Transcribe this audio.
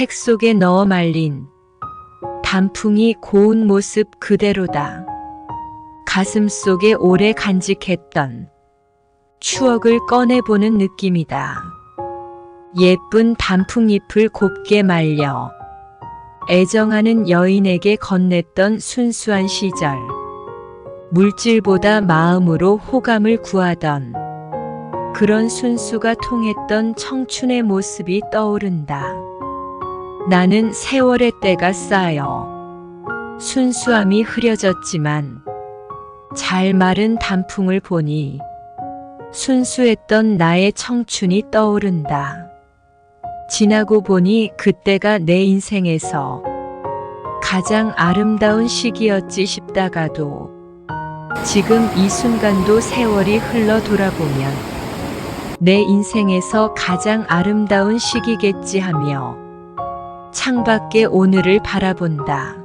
책 속에 넣어 말린 단풍이 고운 모습 그대로다. 가슴 속에 오래 간직했던 추억을 꺼내보는 느낌이다. 예쁜 단풍잎을 곱게 말려 애정하는 여인에게 건넸던 순수한 시절. 물질보다 마음으로 호감을 구하던 그런 순수가 통했던 청춘의 모습이 떠오른다. 나는 세월의 때가 쌓여 순수함이 흐려졌지만 잘 마른 단풍을 보니 순수했던 나의 청춘이 떠오른다. 지나고 보니 그때가 내 인생에서 가장 아름다운 시기였지 싶다가도 지금 이 순간도 세월이 흘러 돌아보면 내 인생에서 가장 아름다운 시기겠지 하며 창밖에 오늘을 바라본다.